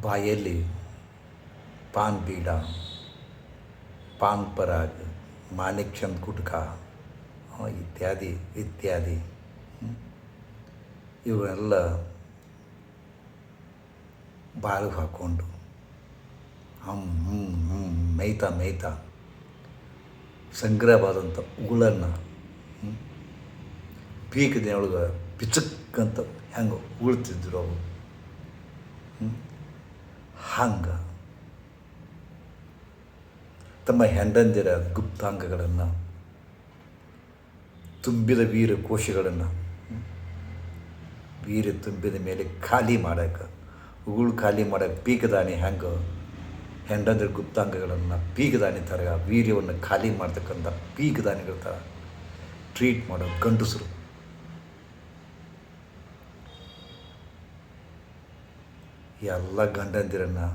ಬಾಯಲ್ಲಿ ಪಾನ್ ಬೀಡ ಪಾನ್ ಪರಾಗ್ ಮಾಣಿಕ್ ಚಂದ್ ಗುಟ್ಕ ಆ, ಇತ್ಯಾದಿ ಇತ್ಯಾದಿ. ಇವನ್ನೆಲ್ಲ ಬಾಳಿಗೆ ಹಾಕ್ಕೊಂಡು ಹಮ್ ಹಮ್ ಹಮ್ ಮೇಯ್ತಾ ಮೇಯ್ತಾ ಸಂಗ್ರಹವಾದಂಥ ಉಗುಳನ್ನು ಪೀಕದಿನೊಳಗೆ ಪಿಚಕ್ಕಂತ ಹೆಂಗೆ ಉಳ್ತಿದ್ರು ಅವು. ಹಂಗೆ. ತಮ್ಮ ಹೆಂಡಂದಿರ ಗುಪ್ತಾಂಗಗಳನ್ನು, ತುಂಬಿದ ವೀರ ಕೋಶಗಳನ್ನು, ವೀರ ತುಂಬಿದ ಮೇಲೆ ಖಾಲಿ ಮಾಡೋಕೆ, ಉಗುಳು ಖಾಲಿ ಮಾಡೋಕೆ ಪೀಕದಾನಿ ಹೆಂಗೆ ಹೆಂಡಂದ್ರ ಗುಪ್ತಾಂಗಗಳನ್ನು ಪೀಗದಾನಿ ಥರ ವೀರ್ಯವನ್ನು ಖಾಲಿ ಮಾಡ್ತಕ್ಕಂಥ ಪೀಕದಾನಿಗಳ ಥರ ಟ್ರೀಟ್ ಮಾಡೋ ಗಂಡಸರು. ಎಲ್ಲ ಗಂಡಂದಿರನ್ನು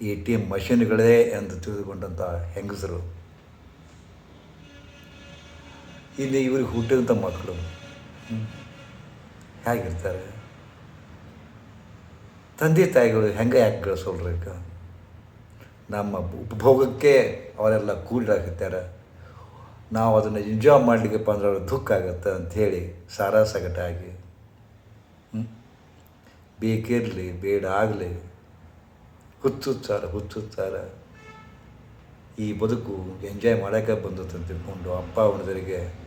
ಎ ಟಿ ಎಂ ಮಷಿನ್ಗಳೇ ಎಂದು ತಿಳಿದುಕೊಂಡಂಥ ಹೆಂಗಸರು. ಇಲ್ಲಿ ಇವ್ರಿಗೆ ಹುಟ್ಟಿದಂಥ ಮಕ್ಕಳು ಹೇಗಿರ್ತಾರೆ? ತಂದೆ ತಾಯಿಗಳು ಹೆಂಗೆ ಯಾಕೆ ಗಳಿಸೋಲ್ರಿ ಈಗ? ನಮ್ಮ ಉಪಭೋಗಕ್ಕೆ ಅವರೆಲ್ಲ ಕೂಡಿಡಾಕತ್ತಾರೆ ನಾವು ಅದನ್ನು ಎಂಜಾಯ್ ಮಾಡಲಿಕ್ಕಪ್ಪ ಅಂದ್ರೆ ಅವ್ರಿಗೆ ದುಃಖ ಆಗುತ್ತೆ ಅಂಥೇಳಿ ಸಾರಾ ಸಗಟಾಗಿ? ಬೇಕಿರಲಿ ಬೇಡ ಆಗಲಿ ಹುಚ್ಚುಚ್ಚಾರ ಹುಚ್ಚುಚ್ಚಾರ ಈ ಬದುಕು ಎಂಜಾಯ್ ಮಾಡೋಕ್ಕೆ ಬಂದದ್ದು ಅಂತ ತಿಳ್ಕೊಂಡು ಅಪ್ಪ ಅವನದರಿಗೆ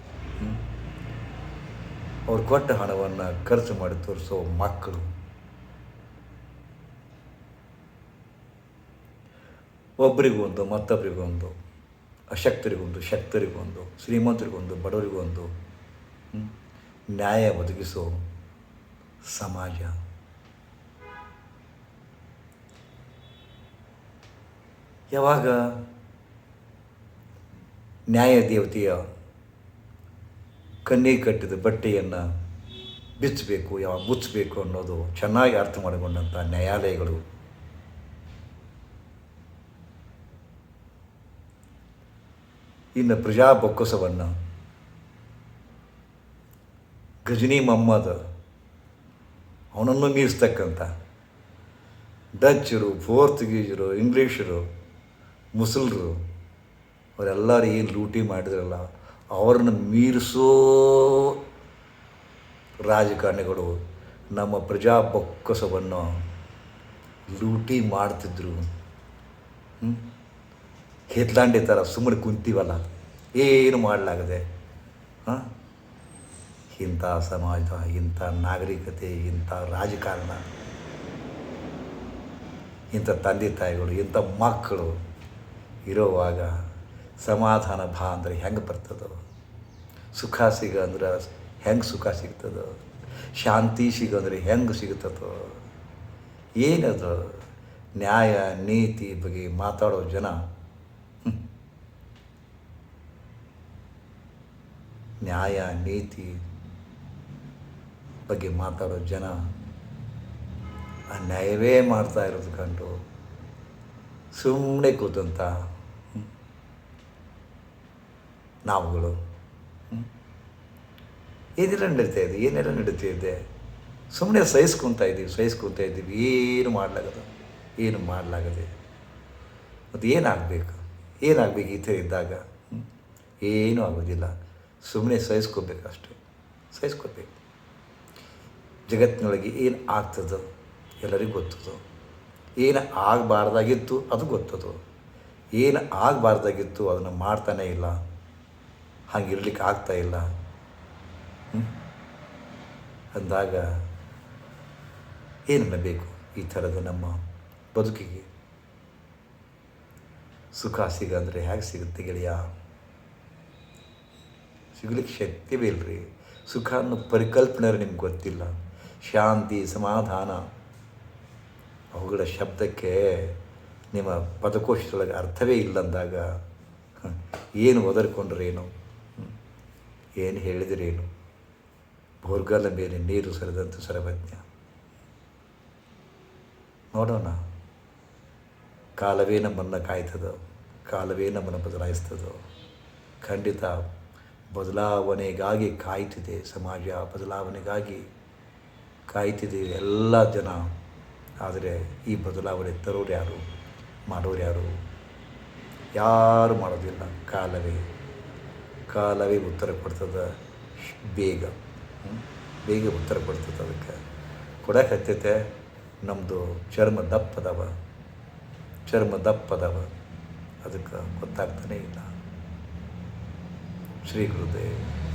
ಅವ್ರು ಕೊಟ್ಟ ಹಣವನ್ನು ಖರ್ಚು ಮಾಡಿ ತೋರಿಸೋ ಮಕ್ಕಳು. ಒಬ್ಬರಿಗೊಂದು ಮತ್ತೊಬ್ಬರಿಗೊಂದು ಅಶಕ್ತರಿಗೊಂದು, ಶಕ್ತರಿಗೊಂದು, ಶ್ರೀಮಂತರಿಗೊಂದು, ಬಡವರಿಗೊಂದು ನ್ಯಾಯ ಒದಗಿಸೋ ಸಮಾಜ. ಯಾವಾಗ? ನ್ಯಾಯ ದೇವತೆಯ ಕಣ್ಣಿಗೆ ಕಟ್ಟಿದ ಬಟ್ಟೆಯನ್ನು ಬಿಚ್ಚಬೇಕು ಯಾವಾಗ ಮುಚ್ಚಬೇಕು ಅನ್ನೋದು ಚೆನ್ನಾಗಿ ಅರ್ಥ ಮಾಡಿಕೊಂಡಂಥ ನ್ಯಾಯಾಲಯಗಳು. ಇನ್ನು ಪ್ರಜಾ ಬೊಕ್ಕಸವನ್ನು ಗಜನಿ ಮೊಹಮ್ಮದ್ ಅವನನ್ನು ಮೀರಿಸ್ತಕ್ಕಂಥ ಡಚ್ಚರು ಪೋರ್ಚುಗೀಸರು ಇಂಗ್ಲೀಷರು ಮುಸಲ್ರು, ಅವರೆಲ್ಲರೂ ಏನು ಲೂಟಿ ಮಾಡಿದ್ರಲ್ಲ, ಅವ್ರನ್ನ ಮೀರಿಸೋ ರಾಜಕಾರಣಿಗಳು ನಮ್ಮ ಪ್ರಜಾ ಬೊಕ್ಕಸವನ್ನು ಲೂಟಿ ಮಾಡ್ತಿದ್ರು? ಹೆದ್ಲಾಂಡಿ ಥರ ಸುಮ್ಮನೆ ಕುಂತೀವಲ್ಲ, ಏನು ಮಾಡಲಾಗದೆ? ಹಾಂ? ಇಂಥ ಸಮಾಜ, ಇಂಥ ನಾಗರಿಕತೆ, ಇಂಥ ರಾಜಕಾರಣ, ಇಂಥ ತಂದೆ ತಾಯಿಗಳು, ಇಂಥ ಮಕ್ಕಳು ಇರೋವಾಗ ಸಮಾಧಾನ ಭಾ ಅಂದರೆ ಹೆಂಗೆ ಬರ್ತದೋ? ಸುಖ ಸಿಗ ಅಂದ್ರೆ ಹೆಂಗೆ ಸುಖ ಸಿಗ್ತದೋ? ಶಾಂತಿ ಸಿಗಂದ್ರೆ ಹೆಂಗೆ ಸಿಗ್ತದೋ? ಏನದು ನ್ಯಾಯ, ನೀತಿ ಬಗ್ಗೆ ಮಾತಾಡೋ ಜನ ನ್ಯಾಯ, ನೀತಿ ಬಗ್ಗೆ ಮಾತಾಡೋ ಜನ ನ್ಯಾಯವೇ ಮಾಡ್ತಾ ಇರೋದು ಕಂಡು ಸುಮ್ಮನೆ ಕೂತಂತ ನಾವುಗಳು. ಏನೆಲ್ಲ ನಡೀತಾ ಇದೆ? ಏನೆಲ್ಲ ನಡೀತಾ ಇದೆ? ಸುಮ್ಮನೆ ಸಹಿಸ್ಕೊತಾ ಇದ್ದೀವಿ ಸಹಿಸ್ಕೊತಾ ಇದ್ದೀವಿ. ಏನು ಮಾಡಲಾಗದು? ಏನು ಮಾಡಲಾಗದೆ? ಮತ್ತು ಏನಾಗಬೇಕು? ಏನಾಗಬೇಕು ಈ ಥರ ಇದ್ದಾಗ? ಏನೂ ಆಗೋದಿಲ್ಲ. ಸುಮ್ಮನೆ ಸಹಿಸ್ಕೋಬೇಕು ಅಷ್ಟೇ. ಸಹಿಸ್ಕೋಬೇಕು ಜಗತ್ತಿನೊಳಗೆ ಏನು ಆಗ್ತದೋ ಎಲ್ಲರಿಗೂ ಗೊತ್ತದೋ. ಏನು ಆಗಬಾರ್ದಾಗಿತ್ತು ಅದು ಗೊತ್ತದು. ಏನು ಆಗಬಾರ್ದಾಗಿತ್ತು ಅದನ್ನು ಮಾಡ್ತಾನೇ ಇಲ್ಲ. ಹಾಗೆ ಇರಲಿಕ್ಕೆ ಆಗ್ತಾ ಇಲ್ಲ? ಅಂದಾಗ ಏನನ್ನ ಬೇಕು ಈ ಥರದ ನಮ್ಮ ಬದುಕಿಗೆ? ಸುಖ ಸಿಗಂದರೆ ಹೇಗೆ ಸಿಗುತ್ತೆ ಗೆಳೆಯ? ಸಿಗಲಿಕ್ಕೆ ಶಕ್ತಿವೇ ಇಲ್ಲರಿ ಸುಖ ಅನ್ನೋ ಪರಿಕಲ್ಪನೆ ನಿಮ್ಗೆ ಗೊತ್ತಿಲ್ಲ. ಶಾಂತಿ ಸಮಾಧಾನ ಅವುಗಳ ಶಬ್ದಕ್ಕೆ ನಿಮ್ಮ ಪದಕೋಶದೊಳಗೆ ಅರ್ಥವೇ ಇಲ್ಲ ಅಂದಾಗ ಹ, ಏನು ಒದರ್ಕೊಂಡ್ರೇನು? ಏನು ಹೇಳಿದ್ರೇನು? ಭೂರ್ಗದ ಮೇಲೆ ನೀರು ಸರಿದಂತ ಸರ್ವಜ್ಞ ನೋಡೋಣ. ಕಾಲವೇ ನಮ್ಮನ್ನು ಕಾಯ್ತದೋ? ಕಾಲವೇ ನಮ್ಮನ್ನು ಬದಲಾಯಿಸ್ತದೋ? ಖಂಡಿತ ಬದಲಾವಣೆಗಾಗಿ ಕಾಯ್ತಿದೆ ಸಮಾಜ, ಬದಲಾವಣೆಗಾಗಿ ಕಾಯ್ತಿದೆ ಎಲ್ಲ ಜನ. ಆದರೆ ಈ ಬದಲಾವಣೆ ತರೋರು ಯಾರು? ಮಾಡೋರು ಯಾರು? ಯಾರು ಮಾಡೋದಿಲ್ಲ. ಕಾಲವೇ. ಕಾಲವೇ ಉತ್ತರ ಕೊಡ್ತದೆ. ಬೇಗ? ಬೇಗ ಉತ್ತರ ಕೊಡ್ತದೆ ಅದಕ್ಕೆ. ಕೊಡಕ್ಕೆ ಹತ್ತೈತೆ. ನಮ್ಮದು ಚರ್ಮ ದಪ್ಪದವ. ಚರ್ಮ ದಪ್ಪದವ. ಅದಕ್ಕೆ ಗೊತ್ತಾಗ್ತಾನೇ ಇಲ್ಲ. ಶ್ರೀ ಗುರುದೇವ್.